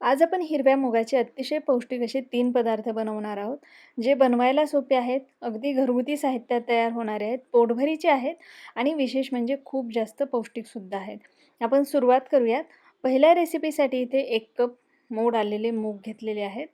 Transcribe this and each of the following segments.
आज आपण हिरव्या मुगाचे अतिशय पौष्टिक असे तीन पदार्थ बनवणार आहोत जे बनवायला सोपे आहेत अगदी घरगुती साहित्यात तयार होणारे आहेत पोटभरीचे आहेत आणि विशेष म्हणजे खूप जास्त पौष्टिकसुद्धा आहेत. आपण सुरुवात करूयात. पहिल्या रेसिपीसाठी इथे एक कप मोड आलेले मूग घेतलेले आहेत.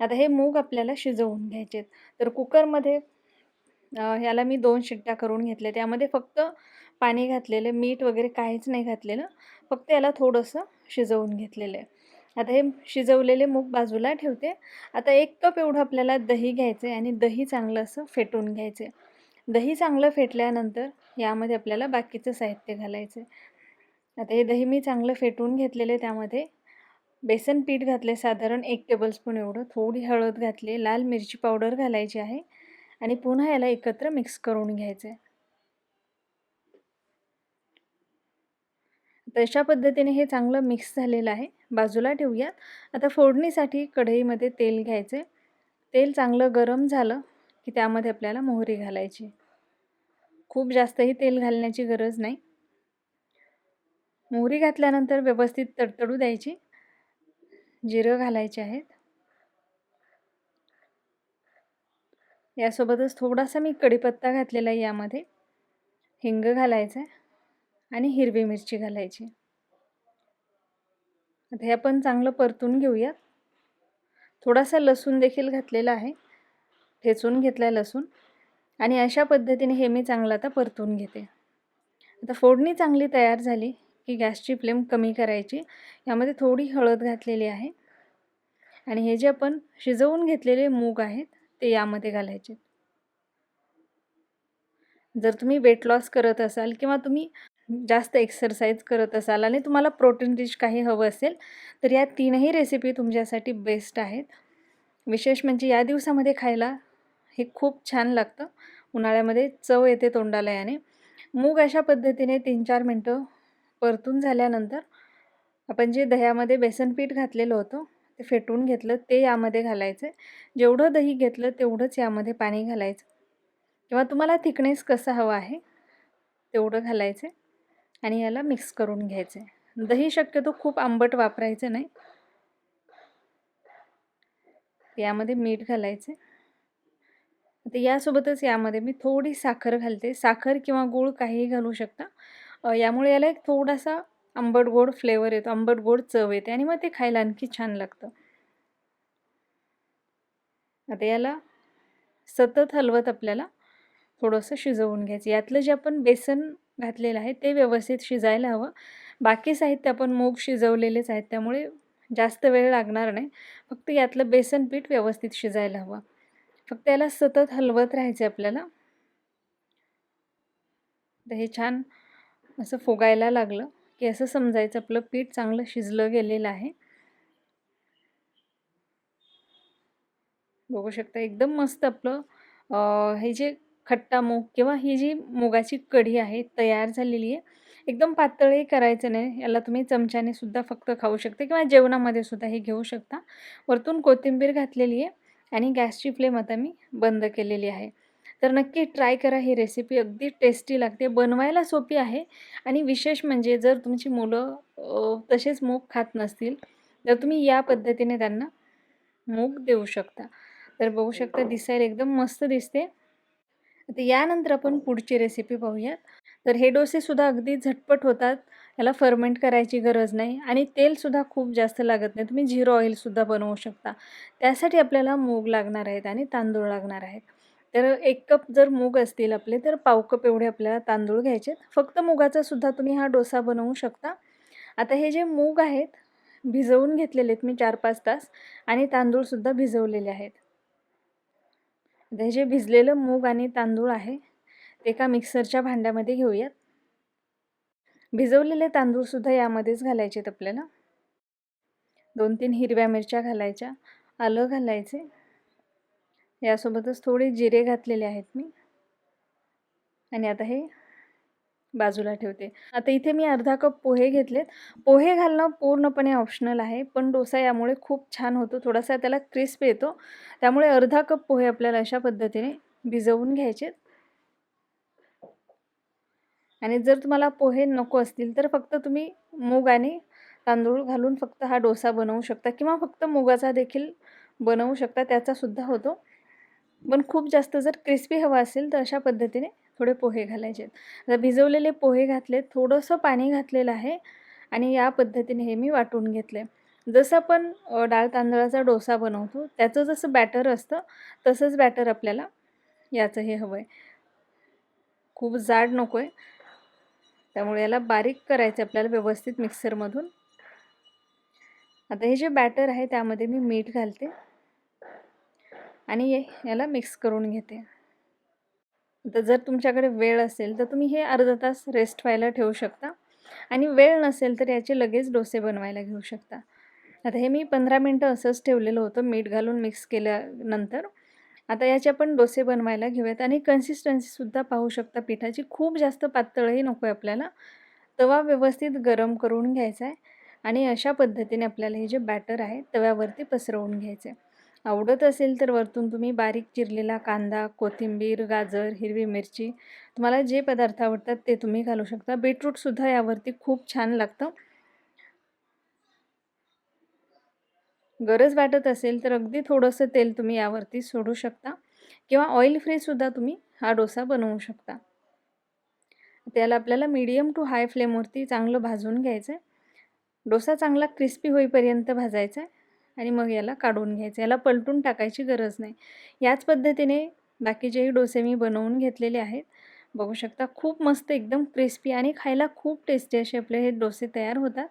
आता हे मूग आपल्याला शिजवून घ्यायचे आहेत. तर कुकरमध्ये ह्याला मी दोन शिट्ट्या करून घेतल्या त्यामध्ये फक्त पाणी घातलेलं मीठ वगैरे काहीच नाही घातलेलं फक्त याला थोडंसं शिजवून घेतलेलं आहे. आता हे शिजवलेले मूग बाजूला ठेवते. आता एक कप एवढं आपल्याला दही घ्यायचं आहे आणि दही चांगलं असं फेटून घ्यायचं आहे दही चांगलं फेटल्यानंतर यामध्ये आपल्याला बाकीचं साहित्य घालायचं आहे आता हे दही मी चांगलं फेटून घेतलेले त्यामध्ये बेसन पीठ घातले साधारण एक टेबलस्पून एवढं. थोडी हळद घातली लाल मिरची पावडर घालायची आहे. आणि पुन्हा याला एकत्र मिक्स करून घ्यायचं आहे तशा पद्धतीने हे चांगलं मिक्स झालेलं आहे. बाजूला ठेवूयात. आता फोडणीसाठी कढईमध्ये तेल घ्यायचे. तेल चांगलं गरम झालं की त्यामध्ये आपल्याला मोहरी घालायची. खूप जास्तही तेल घालण्याची गरज नाही. मोहरी घातल्यानंतर व्यवस्थित तडतडू द्यायची. जिरं घालायचे आहेत. यासोबतच थोडासा मी कढीपत्ता घातलेला आहे यामध्ये. हिंग घालायचं आहे आणि हिरवी मिरची घालायची. आता हे आपण चांगलं परतून घेऊयात. थोडासा लसूण देखील घातलेला आहे. ठेचून घेतला आहे लसूण. आणि अशा पद्धतीने हे मी चांगलं आता परतून घेते. आता फोडणी चांगली तयार झाली की गॅसची फ्लेम कमी करायची. यामध्ये थोडी हळद घातलेली आहे. आणि हे जे आपण शिजवून घेतलेले मूग आहेत ते यामध्ये घालायचे. जर तुम्ही वेट लॉस करत असाल किंवा तुम्ही जास्त एक्सरसाइज करत असाल आणि तुम्हाला प्रोटीन रिच काही हवं असेल तर या तीनही रेसिपी तुमच्यासाठी बेस्ट आहेत. विशेष म्हणजे या दिवसामध्ये खायला हे खूप छान लागतं. उन्हाळ्यामध्ये चव येते तोंडाला याने मूग अशा पद्धतीने तीन चार मिनटं परतून झाल्यानंतर आपण जे दह्यामध्ये बेसन पीठ घातलेलं होतं ते फेटून घेतलं ते यामध्ये घालायचं. जेवढं दही घेतलं तेवढंच यामध्ये पाणी घालायचं. किंवा तुम्हाला थिकनेस कसा हवा आहे तेवढं घालायचं. आणि याला मिक्स करून घ्यायचं. आहे दही शक्यतो खूप आंबट वापरायचं नाही. यामध्ये मीठ घालायचे. आता यासोबतच यामध्ये मी थोडी साखर घालते. साखर किंवा गूळ काहीही घालू शकता. यामुळे याला एक थोडासा आंबट गोड फ्लेवर येतो. आंबट गोड चव येते आणि मग ते खायला आणखी छान लागतं. आता याला सतत हलवत आपल्याला थोडंसं शिजवून घ्यायचं. यातलं जे आपण बेसन घातलेलं आहे ते व्यवस्थित शिजायला हवं. बाकी साहित्य आपण मूग शिजवलेलेच आहेत त्यामुळे जास्त वेळ लागणार नाही. फक्त यातलं बेसन पीठ व्यवस्थित शिजायला हवं. फक्त याला सतत हलवत राहायचं आपल्याला. तर हे छान असं फुगायला लागलं की असं समजायचं आपलं पीठ चांगलं शिजलं गेलेलं आहे. बघू शकता एकदम मस्त आपलं हे जे खट्टा मूग किंवा ही जी मुगाची कढी आहे तयार झालेली आहे एकदम पातळही करायचं नाही. याला तुम्ही चमच्याने सुद्धा फक्त खाऊ शकता किंवा जेवणामध्ये सुद्धा हे घेऊ शकता. वरतून कोथिंबीर घातलेली आहे आणि गॅसची फ्लेम आता मी बंद केलेली आहे. तर नक्की ट्राय करा ही रेसिपी अगदी टेस्टी लागते बनवायला सोपी आहे आणि विशेष म्हणजे जर तुमची मुलं तसेच मूग खात नसतील तर तुम्ही या पद्धतीने त्यांना मूग देऊ शकता. तर बघू शकता दिसायला एकदम मस्त दिसते. आता यानंतर आपण पुढची रेसिपी पाहूयात तर हे डोसेसुद्धा अगदी झटपट होतात. याला फर्मेंट करायची गरज नाही आणि तेलसुद्धा खूप जास्त लागत नाही. तुम्ही झिरो ऑइलसुद्धा बनवू शकता. त्यासाठी आपल्याला मूग लागणार आहेत आणि तांदूळ लागणार आहेत. तर एक कप जर मूग असतील आपले तर पाव कप एवढे आपल्याला तांदूळ घ्यायचे फक्त मुगाचा सुद्धा तुम्ही हा डोसा बनवू शकता. आता हे जे मूग आहेत भिजवून घेतलेले आहेत मी चार पाच तास आणि तांदूळसुद्धा भिजवलेले आहेत. हे जे भिजलेलं मूग आणि तांदूळ आहे ते एका मिक्सरच्या भांड्यामध्ये घेऊयात. भिजवलेले तांदूळसुद्धा यामध्येच घालायचे आहेत आपल्याला दोन तीन हिरव्या मिरच्या घालायच्या आलं घालायचे. यासोबतच थोडे जिरे घातलेले आहेत मी. आणि आता हे बाजूला ठेवते. आता इथे मी अर्धा कप पोहे घेतलेत. पोहे घालणं पूर्णपणे ऑप्शनल आहे पण डोसा यामुळे खूप छान होतो. थोडासा त्याला क्रिस्प येतो. त्यामुळे अर्धा कप पोहे आपल्याला अशा पद्धतीने भिजवून घ्यायचे आणि जर तुम्हाला पोहे नको असतील तर फक्त तुम्ही मूग आणि तांदूळ घालून फक्त हा डोसा बनवू शकता किंवा फक्त मुगाचा देखील बनवू शकता त्याचासुद्धा होतो. पण खूप जास्त जर क्रिस्पी हवा असेल तर अशा पद्धतीने थोडे पोहे घालायचे आहेत. आता भिजवलेले पोहे घातले थोडंसं पाणी घातलेलं आहे आणि या पद्धतीने हे मी वाटून घेतले जसं आपण डाळ तांदळाचा डोसा बनवतो त्याचं जसं बॅटर असतं तसंच बॅटर आपल्याला याचं हे हवं आहे खूप जाड नको आहे त्यामुळे याला बारीक करायचं आपल्याला व्यवस्थित मिक्सरमधून. आता हे जे बॅटर आहे त्यामध्ये मी मीठ घालते आणि ये याला मिक्स करून घेते. तर जर तुमच्याकडे वेळ असेल तर तुम्ही हे अर्धा तास रेस्ट व्हायला ठेवू शकता. आणि वेळ नसेल तर याचे लगेच डोसे बनवायला घेऊ शकता. आता हे मी पंधरा मिनटं असंच ठेवलेलं होतं मीठ घालून मिक्स केल्यानंतर. आता याचे आपण डोसे बनवायला घेऊयात. आणि कन्सिस्टन्सीसुद्धा पाहू शकता पिठाची. खूप जास्त पातळही नको आहे आपल्याला. तवा व्यवस्थित गरम करून घ्यायचा आहे. आणि अशा पद्धतीने आपल्याला हे जे बॅटर आहे तव्यावरती पसरवून घ्यायचं आहे. आवडत असेल तर वरतून तुम्ही बारीक चिरलेला कांदा कोथिंबीर गाजर हिरवी मिरची तुम्हाला जे पदार्थ आवडतात ते तुम्ही घालू शकता. बीटरूटसुद्धा यावरती खूप छान लागतं. गरज वाटत असेल तर अगदी थोडंसं तेल तुम्ही यावरती सोडू शकता किंवा ऑइल फ्रीसुद्धा तुम्ही हा डोसा बनवू शकता. त्याला आपल्याला मीडियम टू हाय फ्लेमवरती चांगलं भाजून घ्यायचं आहे डोसा चांगला क्रिस्पी होईपर्यंत भाजायचा आहे आणि मग याला काढून घ्यायचं. याला पलटून टाकायची गरज नाही. याच पद्धतीने बाकीचेही डोसे मी बनवून घेतलेले आहेत. बघू शकता खूप मस्त एकदम क्रिस्पी आणि खायला खूप टेस्टी असे आपले हे डोसे तयार होतात.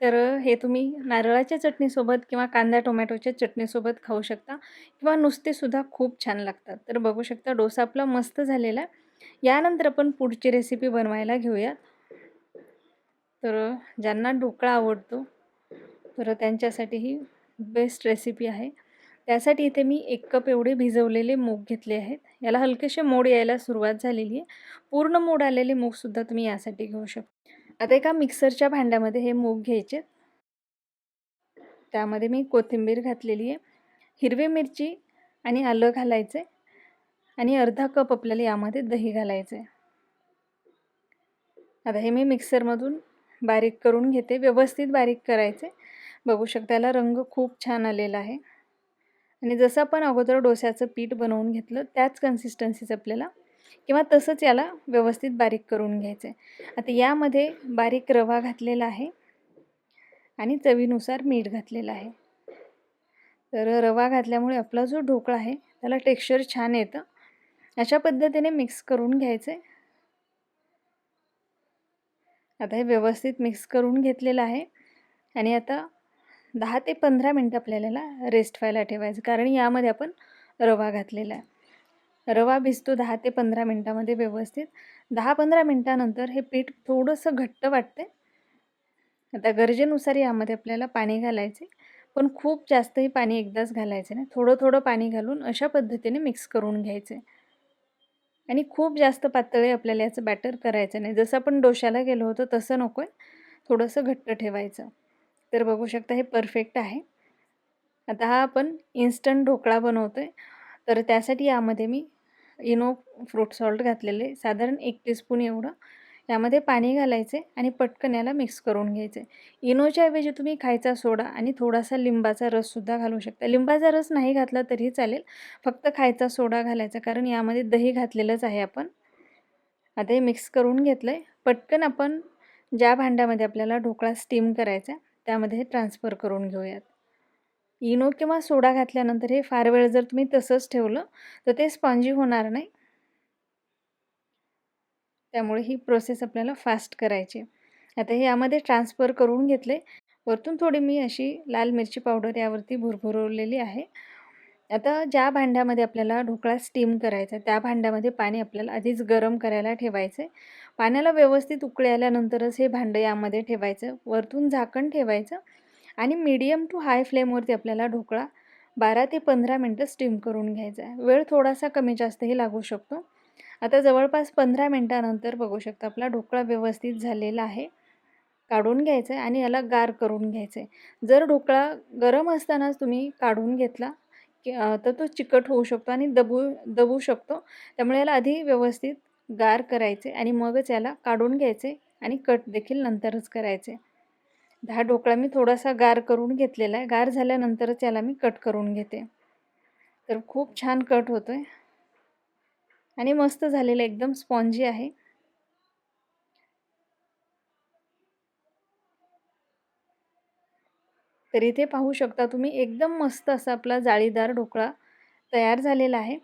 तर हे तुम्ही नारळाच्या चटणीसोबत किंवा कांदा टोमॅटोच्या चटणीसोबत खाऊ शकता किंवा नुसतेसुद्धा खूप छान लागतात. तर बघू शकता डोसा आपला मस्त झालेला आहे. यानंतर आपण पुढची रेसिपी बनवायला घेऊयात. तर ज्यांना ढोकळा आवडतो तर त्यांच्यासाठी ही बेस्ट रेसिपी आहे. त्यासाठी इथे मी एक कप एवढे भिजवलेले मूग घेतले आहेत. याला हलकेसे मोड यायला सुरुवात झालेली आहे. पूर्ण मोड आलेले मूगसुद्धा तुम्ही यासाठी घेऊ शकता. आता एका मिक्सरच्या भांड्यामध्ये हे मूग घ्यायचे. त्यामध्ये मी कोथिंबीर घातलेली आहे. हिरवी मिरची आणि आलं घालायचं. आहे आणि अर्धा कप आपल्याला यामध्ये दही घालायचं. आहे आता हे मी मिक्सरमधून बारीक करून घेते. व्यवस्थित बारीक करायचे. बघू शकता याला रंग खूप छान आलेला आहे. आणि जसं आपण अगोदर डोस्याचं पीठ बनवून घेतलं त्याच कन्सिस्टन्सीचं आपल्याला किंवा तसंच याला व्यवस्थित बारीक करून घ्यायचं आहे आता यामध्ये बारीक रवा घातलेला आहे आणि चवीनुसार मीठ घातलेलं आहे. तर रवा घातल्यामुळे आपला जो ढोकळा आहे त्याला टेक्स्चर छान येतं. अशा पद्धतीने मिक्स करून घ्यायचं आहे आता हे व्यवस्थित मिक्स करून घेतलेलं आहे. आणि आता दहा ते पंधरा मिनटं आपल्याला रेस्ट व्हायला ठेवायचं. कारण यामध्ये आपण रवा घातलेला आहे. रवा भिजतो दहा ते पंधरा मिनटामध्ये व्यवस्थित. दहा पंधरा मिनटानंतर हे पीठ थोडंसं घट्ट वाटते आता गरजेनुसार यामध्ये आपल्याला पाणी घालायचे पण खूप जास्तही पाणी एकदाच घालायचं नाही. थोडं थोडं पाणी घालून अशा पद्धतीने मिक्स करून घ्यायचे आणि खूप जास्त पातळी आपल्याला याचं बॅटर करायचं नाही. जसं आपण डोशाला गेलो होतो तसं नको आहे थोडंसं घट्ट ठेवायचं. तर बघू शकता हे परफेक्ट आहे. आता हा आपण इन्स्टंट ढोकळा बनवतो आहे तर त्यासाठी यामध्ये मी इनो फ्रूट सॉल्ट घातलेले साधारण एक टीस्पून एवढं. यामध्ये पाणी घालायचे आणि पटकन याला मिक्स करून घ्यायचे. इनोच्या ऐवजी तुम्ही खायचा सोडा आणि थोडासा लिंबाचा रससुद्धा घालू शकता. लिंबाचा रस नाही घातला तरी चालेल. फक्त खायचा सोडा घालायचा कारण यामध्ये दही घातलेलंच आहे आपण. आता हे मिक्स करून घेतलं आहे पटकन आपण ज्या भांड्यामध्ये आपल्याला ढोकळा स्टीम करायचा त्यामध्ये ट्रान्सफर करून घेऊयात. इनो किंवा सोडा घातल्यानंतर हे फार वेळ जर तुम्ही तसंच ठेवलं तर ते स्पॉन्जी होणार नाही. त्यामुळे ही प्रोसेस आपल्याला फास्ट करायची आता हे यामध्ये ट्रान्सफर करून घेतले. वरतून थोडी मी अशी लाल मिरची पावडर यावरती भुरभुरवलेली आहे. आता ज्या भांड्यामध्ये आपल्याला ढोकळा स्टीम करायचा त्या भांड्यामध्ये पाणी आपल्याला आधीच गरम करायला ठेवायचं आहे पाण्याला व्यवस्थित उकळी आल्यानंतरच हे भांडं यामध्ये ठेवायचं वरतून झाकण ठेवायचं आणि मीडियम टू हाय फ्लेमवरती आपल्याला ढोकळा बारा ते पंधरा मिनटं स्टीम करून घ्यायचा आहे. वेळ थोडासा कमी जास्तही लागू शकतो. आता जवळपास पंधरा मिनटानंतर बघू शकता आपला ढोकळा व्यवस्थित झालेला आहे. काढून घ्यायचं आहे आणि याला गार करून घ्यायचं आहे जर ढोकळा गरम असतानाच तुम्ही काढून घेतला तर तो चिकट होऊ शकतो आणि दबू दबू शकतो. त्यामुळे याला आधी व्यवस्थित गार करायचे आणि मगच याला काढून घ्यायचे आणि कट देखील नंतरच करायचे. हा ढोकळा मी थोडासा गार करून घेतलेला आहे. गार झाल्यानंतरच याला मी कट करून घेते. तर खूप छान कट होतो आहे आणि मस्त झालेलं एकदम स्पॉन्जी आहे. तर इथे पाहू शकता तुम्ही एकदम मस्त असा आपला जाळीदार ढोकळा तयार झालेला आहे.